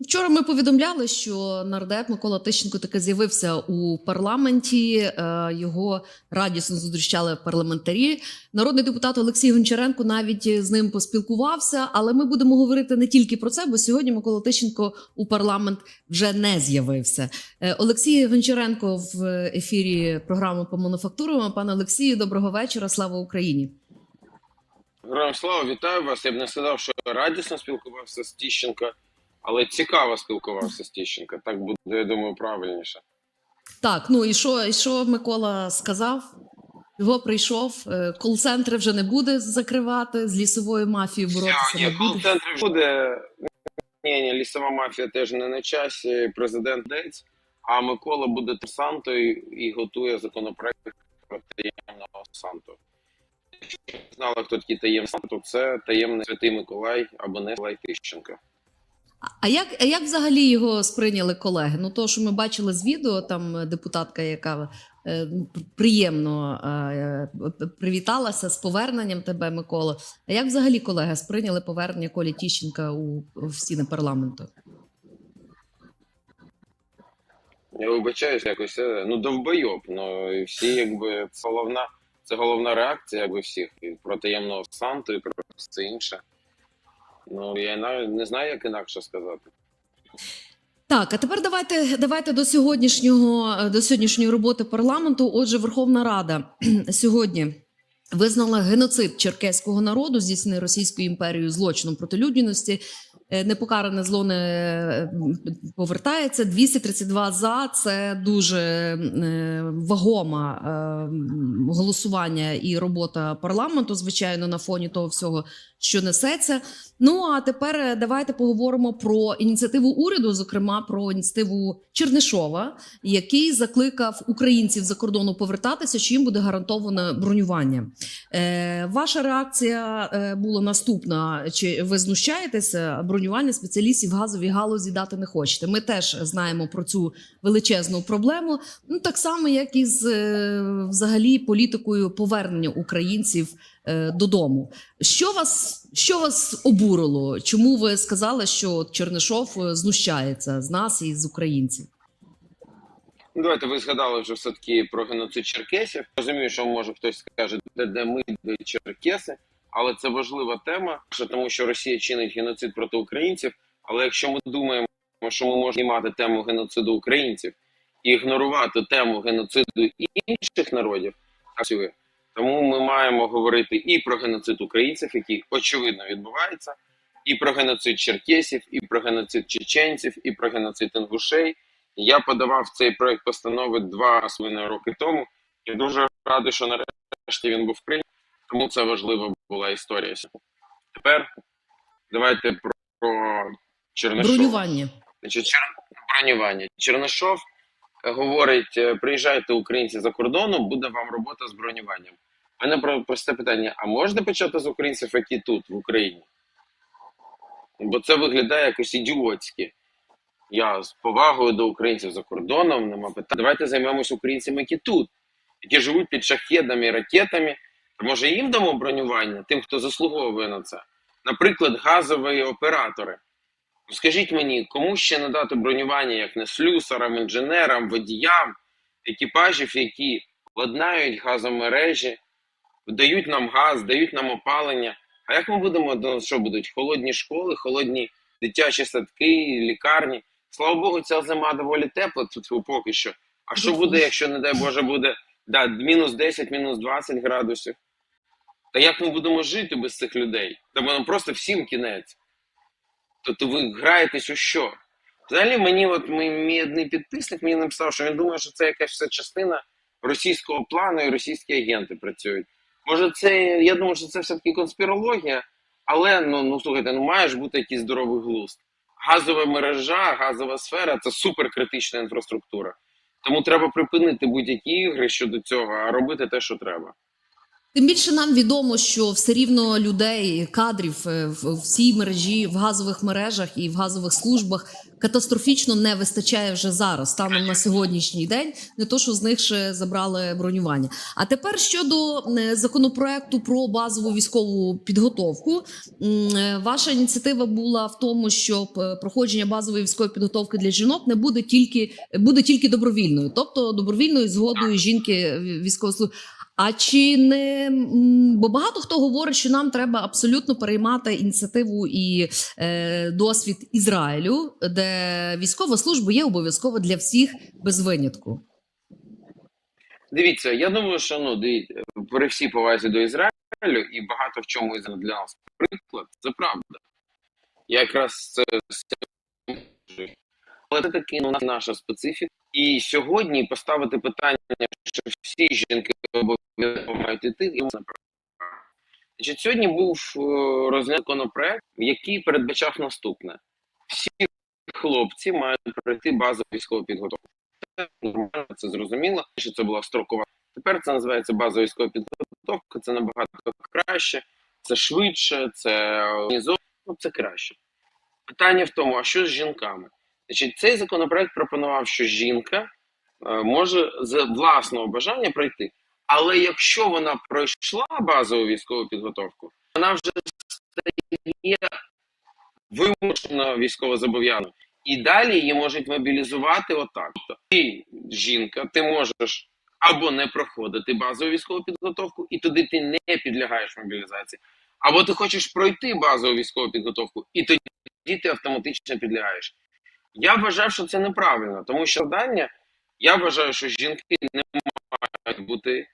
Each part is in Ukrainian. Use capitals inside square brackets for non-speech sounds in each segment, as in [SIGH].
Вчора ми повідомляли, що нардеп Микола Тищенко таки з'явився у парламенті. Е, Його радісно зустрічали парламентарі. Народний депутат Олексій Гончаренко навіть з ним поспілкувався. Але ми будемо говорити не тільки про це, бо сьогодні Микола Тищенко у парламент вже не з'явився. Е, Олексій Гончаренко в ефірі програми по мануфактурам. Пане Олексію, доброго вечора. Слава Україні! Героям слава, вітаю вас. Я б не сказав, що радісно спілкувався з Тіщенка, але цікаво спілкувався з Тіщенка. Так буде, я думаю, правильніше. Так, ну і що, і що Микола сказав? Його прийшов. е, Кол-центри вже не буде закривати, з лісовою мафією боротися Ні, не буде. Ні, ні, лісова мафія теж не на часі. Президент Дець, а Микола буде терсантою і готує законопроект про таємного Санту. Якщо ви знали, хто такий таємний Санта, то це таємний святий Миколай або не Миколай Тищенко. А- як, а як взагалі його сприйняли колеги? Ну, то, що ми бачили з відео, там е, депутатка, яка е, приємно е, привіталася з поверненням тебе, Микола. А як взагалі колеги сприйняли повернення Колі Тіщенка у в стіни парламенту? Я вибачаюсь, якось е, ну довбойоб. Ну і всі, якби головна, це головна реакція, якби всіх і про таємного Санту, і про все інше. Ну я навіть не знаю, як інакше сказати. Так, а тепер давайте давайте до сьогоднішнього до сьогоднішньої роботи парламенту. Отже, Верховна Рада [CLEARS THROAT] сьогодні визнала геноцид черкеського народу, здійснений Російською імперією злочином проти людяності. Е, Непокаране зло не е, повертається. 232 за це дуже е, вагома голосування і робота парламенту, звичайно, на фоні того всього, що несеться. Ну а тепер давайте поговоримо про ініціативу уряду, зокрема про ініціативу Чернишова, який закликав українців за кордону повертатися, що їм буде гарантоване бронювання. Ваша реакція була наступна: чи ви знущаєтеся? Бронювання спеціалістів в газовій галузі дати не хочете? Ми теж знаємо про цю величезну проблему. Ну так само, як і з е, взагалі політикою повернення українців е, додому. Що вас, що вас обурило? Чому ви сказали, що Чернишов е, знущається з нас і з українців? Ну, давайте ви згадали вже все таки про геноцид черкесів. Розумію, що може хтось скаже, де, де ми, де черкеси, але це важлива тема, тому що Росія чинить геноцид проти українців. Але якщо ми думаємо, що ми можемо знімати тему геноциду українців і ігнорувати тему геноциду інших народів. Тому ми маємо говорити і про геноцид українців, який очевидно відбувається, і про геноцид черкесів, і про геноцид чеченців, і про геноцид інгушей. Я подавав цей проект постанови два з роки тому, і дуже радий, що нарешті він був прийнятий. Тому це важлива була історія. Тепер давайте про, про Чернишова. Бронювання. Значить, чер... бронювання. Чернишов е, говорить: е, приїжджайте українці за кордоном, буде вам робота з бронюванням. У мене про просте питання: а можна почати з українців, які тут, в Україні? Бо це виглядає якось ідіотськи. Я з повагою до українців за кордоном, нема питань. Давайте займемося українцями, які тут, які живуть під шахедами, ракетами. Може їм дамо бронювання, тим, хто заслуговує на це. Наприклад, газові оператори. Ну, Скажіть мені, кому ще надати бронювання, як не слюсарам, інженерам, водіям, екіпажів, які ладнають газомережі, дають нам газ, дають нам опалення. А як ми будемо до нас що будуть? Холодні школи, холодні дитячі садки, лікарні. Слава Богу, ця зима доволі тепла тут поки що. А що буде, якщо, не дай Боже, буде да, мінус 10, мінус 20 градусів? Та як ми будемо жити без цих людей? Та нам просто всім кінець. Тобто ви граєтесь у що? Взагалі, мені, от мій, одний підписник мені написав, що він думає, що це якась вся частина російського плану і російські агенти працюють. Може, це я думаю, що це все-таки конспірологія, але ну, ну слухайте, ну має ж бути якийсь здоровий глузд. Газова мережа, газова сфера це суперкритична інфраструктура. Тому треба припинити будь-які ігри щодо цього, а робити те, що треба. Тим більше нам відомо, що все рівно людей, кадрів е, в цій мережі, в газових мережах і в газових службах катастрофічно не вистачає вже зараз, станом на сьогоднішній день. Не то, що з них ще забрали бронювання. А тепер щодо е, законопроекту про базову військову підготовку, е, ваша ініціатива була в тому, щоб е, проходження базової військової підготовки для жінок не буде тільки буде тільки добровільною, тобто добровільною згодою жінки військовослужб. А чи не бо багато хто говорить, що нам треба абсолютно переймати ініціативу і е, досвід Ізраїлю, де військова служба є обов'язково для всіх без винятку. Дивіться, я думаю, що ну дивіться, при всій повазі до Ізраїлю і багато в чому для нас приклад, це правда. Я якраз з. Але це таки ну, наша специфіка. І сьогодні поставити питання, що всі жінки обов'язково мають іти, і. Значить, сьогодні був е, розгляд законопроект, який передбачав наступне: всі хлопці мають пройти базову військову підготовку. Це нормально, це зрозуміло, що це була строкова. Тепер це називається базова військова підготовка. Це набагато краще, це швидше, це організовано, це краще. Питання в тому, а що з жінками? Значить, цей законопроект пропонував, що жінка е, може з власного бажання пройти. Але якщо вона пройшла базову військову підготовку, вона вже стає вимушено військовозобов'язаною. І далі її можуть мобілізувати отак. Тобто, ти жінка, ти можеш або не проходити базову військову підготовку, і туди ти не підлягаєш мобілізації, або ти хочеш пройти базову військову підготовку, і тоді ти автоматично підлягаєш. Я вважав, що це неправильно, тому що завдання, я вважаю, що жінки не мають бути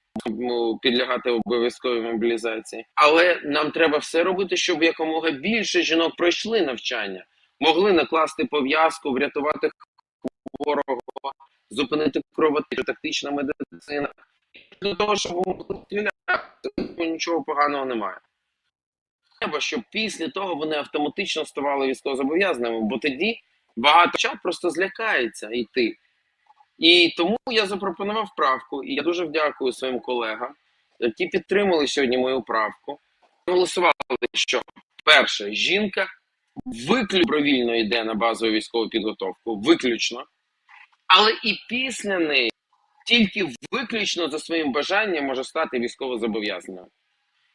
підлягати обов'язковій мобілізації. Але нам треба все робити, щоб якомога більше жінок пройшли навчання, могли накласти пов'язку, врятувати хворого, зупинити кровотечу, тактична медицина. До того, щоб могли стріляти, нічого поганого немає. Треба, щоб після того вони автоматично ставали військовозобов'язаними, бо тоді багато чат просто злякається йти. І тому я запропонував правку, і я дуже вдякую своїм колегам, які підтримали сьогодні мою правку. Голосували, що перше, жінка виключно добровільно йде на базову військову підготовку, виключно, але і після неї тільки виключно за своїм бажанням може стати військовозобов'язаною.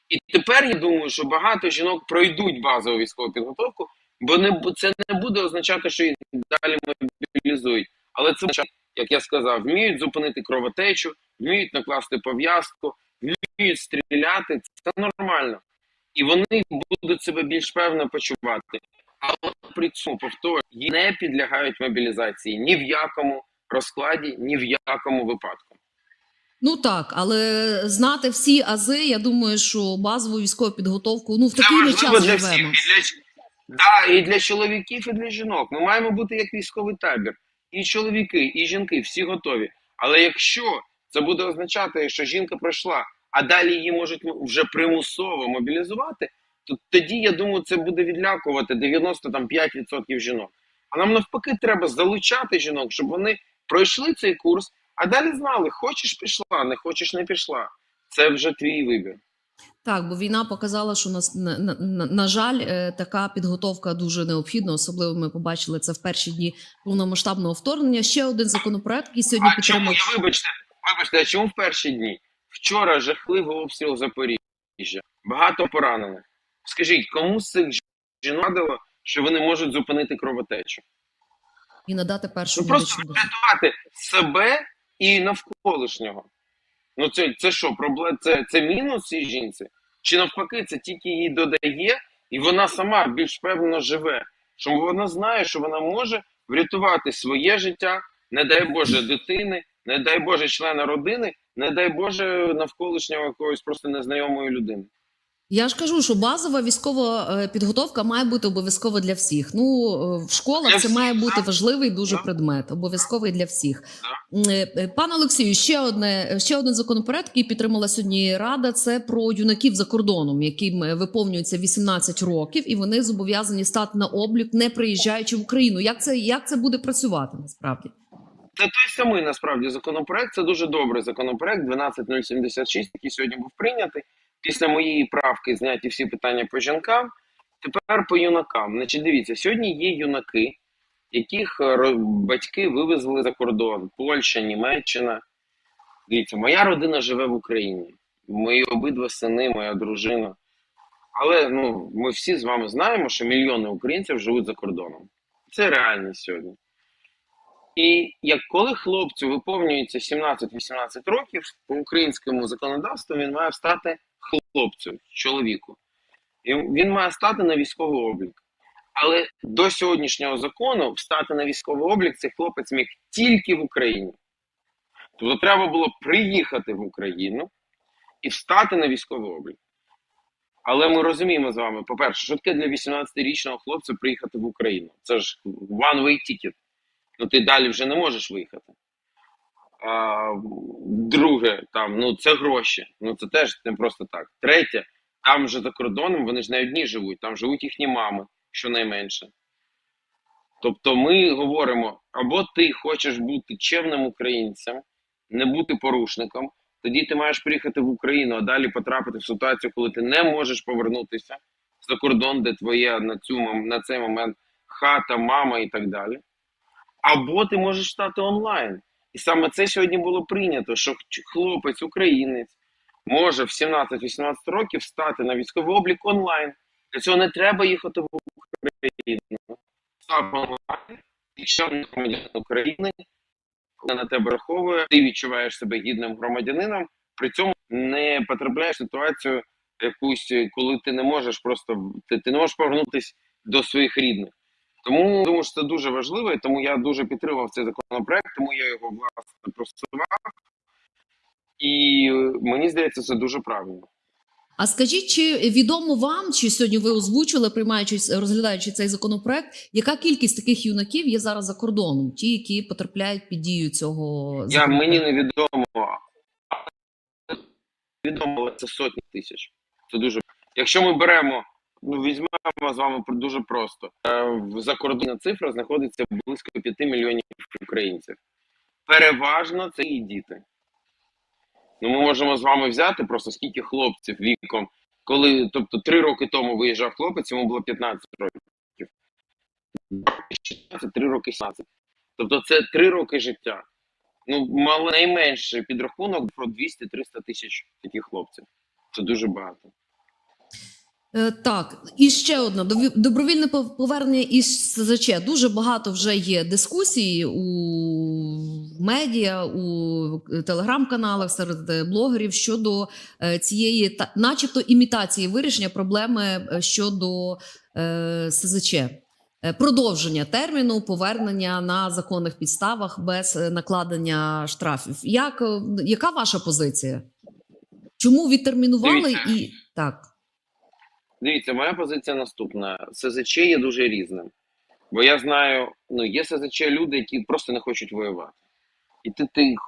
І тепер я думаю, що багато жінок пройдуть базову військову підготовку, бо не це не буде означати, що їх далі мобілізують. Але це означає, як я сказав, вміють зупинити кровотечу, вміють накласти пов'язку, вміють стріляти. Це нормально. І вони будуть себе більш певно почувати. Але при цьому повторюю, не підлягають мобілізації ні в якому розкладі, ні в якому випадку. Ну так, але знати всі ази, я думаю, що базову військову підготовку ну в такий час живемо. для, ч- да, і для чоловіків, і для жінок. Ми маємо бути як військовий табір. І чоловіки, і жінки всі готові. Але якщо це буде означати, що жінка пройшла, а далі її можуть вже примусово мобілізувати, то тоді я думаю, це буде відлякувати 95% жінок. А нам навпаки треба залучати жінок, щоб вони пройшли цей курс, а далі знали, хочеш пішла, не хочеш не пішла. Це вже твій вибір. Так, бо війна показала, що нас на, на, на, на жаль, е, така підготовка дуже необхідна. Особливо ми побачили це в перші дні повномасштабного вторгнення. Ще один законопроект, який сьогодні А чому вибачте, вибачте, а чому в перші дні? Вчора жахливий обстріл Запоріжжя, багато поранених. Скажіть, кому з цих жінок радило, що вони можуть зупинити кровотечу? і надати першу Ну просто врятувати себе і навколишнього. Ну це, це що, проблем? Це, це мінус цій жінці? Чи навпаки, це тільки їй додає, і вона сама більш певно живе. Що вона знає, що вона може врятувати своє життя, не дай Боже, дитини, не дай Боже, члена родини, не дай Боже, навколишнього якогось просто незнайомої людини. Я ж кажу, що базова військова е, підготовка має бути обов'язково для всіх. Ну е, в школах це має бути важливий дуже предмет, обов'язковий для всіх. Е, Пане Олексію, ще одне ще один законопроект, який підтримала сьогодні Рада. Це про юнаків за кордоном, яким виповнюється 18 років, і вони зобов'язані стати на облік, не приїжджаючи в Україну. Як це як це буде працювати насправді? Це той самий насправді законопроект. Це дуже добрий законопроект 12076, який сьогодні був прийнятий. Після моєї правки зняті всі питання по жінкам. Тепер по юнакам. Значить, дивіться, сьогодні є юнаки, яких е, батьки вивезли за кордон: Польща, Німеччина. Дивіться, моя родина живе в Україні. Мої обидва сини, моя дружина. Але ну, ми всі з вами знаємо, що мільйони українців живуть за кордоном. Це реальність сьогодні. І як коли хлопцю виповнюється 17-18 років, по українському законодавству він має стати хлопцем, чоловіку. І він має стати на військовий облік. Але до сьогоднішнього закону встати на військовий облік цей хлопець міг тільки в Україні. Тобто треба було приїхати в Україну і встати на військовий облік. Але ми розуміємо з вами, по-перше, що таке для 18-річного хлопця приїхати в Україну? Це ж one-way ticket. Ну ти далі вже не можеш виїхати. А, друге, там, ну це гроші. Ну це теж не просто так. Третє, там вже за кордоном вони ж не одні живуть, там живуть їхні мами, щонайменше. Тобто ми говоримо, або ти хочеш бути чемним українцем, не бути порушником, тоді ти маєш приїхати в Україну, а далі потрапити в ситуацію, коли ти не можеш повернутися за кордон, де твоя на, цю, на цей момент хата, мама і так далі. Або ти можеш стати онлайн. І саме це сьогодні було прийнято, що хлопець, українець, може в 17-18 років стати на військовий облік онлайн. Для цього не треба їхати в Україну. Став онлайн, якщо громадянин України, коли на тебе раховує, ти відчуваєш себе гідним громадянином, при цьому не потрапляєш ситуацію якусь, коли ти не можеш просто ти, ти не можеш повернутися до своїх рідних. Тому думаю, що це дуже важливо, і тому я дуже підтримав цей законопроект, тому я його власне просував. І е, мені здається, це дуже правильно. А скажіть, чи відомо вам, чи сьогодні ви озвучили, приймаючи розглядаючи цей законопроект, яка кількість таких юнаків є зараз за кордоном? Ті, які потрапляють під дію цього Я мені не відомо, відомо, але це сотні тисяч. Це дуже. Якщо ми беремо, ну візьмемо з вами дуже просто. Е, Закордонна цифра знаходиться близько 5 мільйонів українців. Переважно це і діти. Ну, ми можемо з вами взяти просто скільки хлопців віком, коли, тобто, три роки тому виїжджав хлопець, йому було 15 років. Це три роки 17. Тобто це три роки життя. Ну, мало найменший підрахунок про 200-300 тисяч таких хлопців. Це дуже багато. Е, Так, і ще одне добровільне повернення із СЗЧ. Дуже багато вже є дискусій у медіа, у телеграм-каналах серед е, блогерів щодо е, цієї, начебто, імітації вирішення проблеми щодо СЗЧ. Продовження терміну повернення на законних підставах без накладення штрафів. Як яка ваша позиція? Чому відтермінували і так? Дивіться, моя позиція наступна. СЗЧ є дуже різним. Бо я знаю, ну, є СЗЧ люди, які просто не хочуть воювати. І ти тих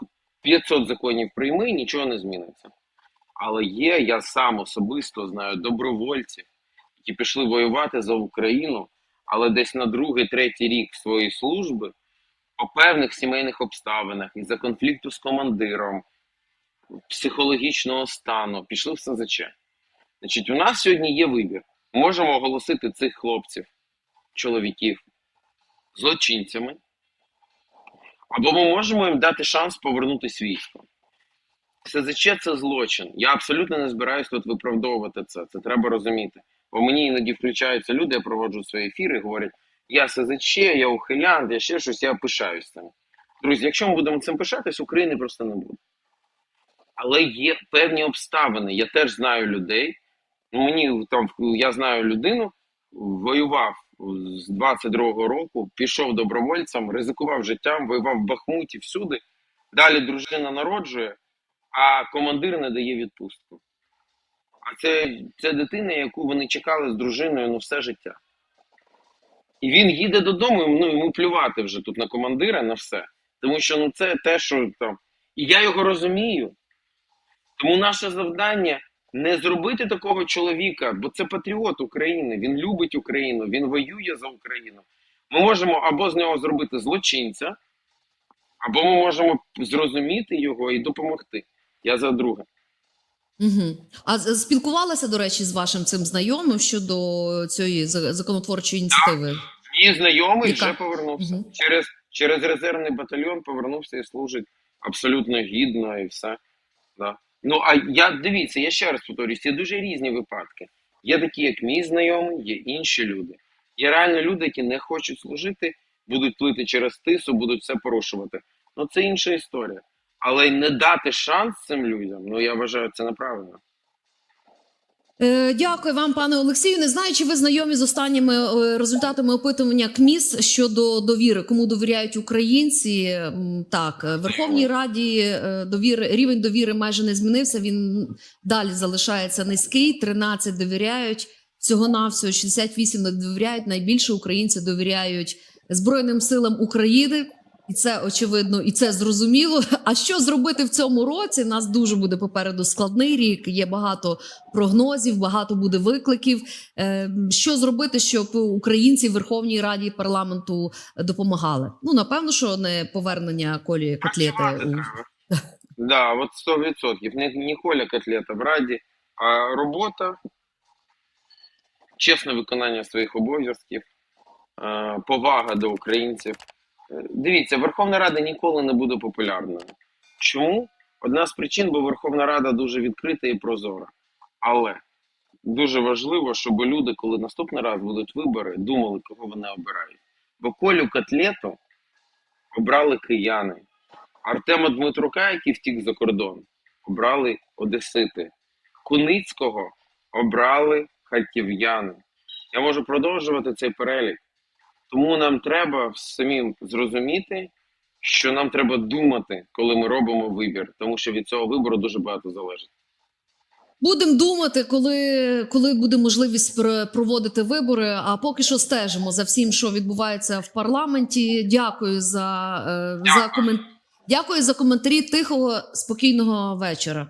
500 законів прийми, нічого не зміниться. Але є, я сам особисто знаю добровольців, які пішли воювати за Україну, але десь на другий, третій рік своєї служби по певних сімейних обставинах, із-за конфлікту з командиром, психологічного стану, пішли в СЗЧ. Значить, у нас сьогодні є вибір. Можемо оголосити цих хлопців, чоловіків, злочинцями, або ми можемо їм дати шанс повернутися військо. СЗЧ це злочин. Я абсолютно не збираюся тут виправдовувати це. Це треба розуміти. Бо мені іноді включаються люди, я проводжу свої ефіри, говорять: я СЗЧ, я ухилянт, я ще щось, я пишаюсь цим. Друзі, якщо ми будемо цим пишатись, України просто не буде. Але є певні обставини. Я теж знаю людей. Мені там я знаю людину, воював з 22-го року, пішов добровольцем, ризикував життям, воював в Бахмуті всюди. Далі дружина народжує, а командир не дає відпустку. А це, це дитина, яку вони чекали з дружиною ну, все життя. І він їде додому, ну, йому плювати вже тут на командира, на все. Тому що ну, це те, що там. І я його розумію. Тому наше завдання не зробити такого чоловіка, бо це патріот України, він любить Україну, він воює за Україну. Ми можемо або з нього зробити злочинця, або ми можемо зрозуміти його і допомогти. Я за друге. Угу. А спілкувалася, до речі, з вашим цим знайомим щодо цієї законотворчої ініціативи? Мій знайомий Яка? вже повернувся. Мгм. Через, через резервний батальйон повернувся і служить абсолютно гідно і все. Да. Ну, а я дивіться, я ще раз повторюсь, є дуже різні випадки. Є такі, як мій знайомий, є інші люди. Є реально люди, які не хочуть служити, будуть плити через тису, будуть все порушувати. Ну це інша історія. Але й не дати шанс цим людям, ну я вважаю, це неправильно. Е, Дякую вам, пане Олексію. Не знаю, чи ви знайомі з останніми е, результатами опитування КМІС щодо довіри, кому довіряють українці. Так, е, Верховній Раді довіри рівень довіри майже не змінився. Він далі залишається низький. 13 довіряють всього навсього 68 не довіряють. Найбільше українці довіряють Збройним силам України. І це очевидно, і це зрозуміло. А що зробити в цьому році? Нас дуже буде попереду складний рік. Є багато прогнозів, багато буде викликів. Е, Що зробити, щоб українці в Верховній Раді парламенту допомагали? Ну напевно, що не повернення колі котлети. Да, от 100%. Не, не коля котлета в раді, а робота, чесне виконання своїх обов'язків, е, повага до українців. Дивіться, Верховна Рада ніколи не буде популярною. Чому? Одна з причин, бо Верховна Рада дуже відкрита і прозора. Але дуже важливо, щоб люди, коли наступний раз будуть вибори, думали, кого вони обирають. Бо колю котлету обрали кияни. Артема Дмитрука, який втік за кордон, обрали одесити. Куницького обрали харків'яни. Я можу продовжувати цей перелік. Тому нам треба самим зрозуміти, що нам треба думати, коли ми робимо вибір, тому що від цього вибору дуже багато залежить. Будемо думати, коли, коли буде можливість пр- проводити вибори. А поки що стежимо за всім, що відбувається в парламенті. Дякую за, е, за комен... Дякую за коментарі. Тихого спокійного вечора.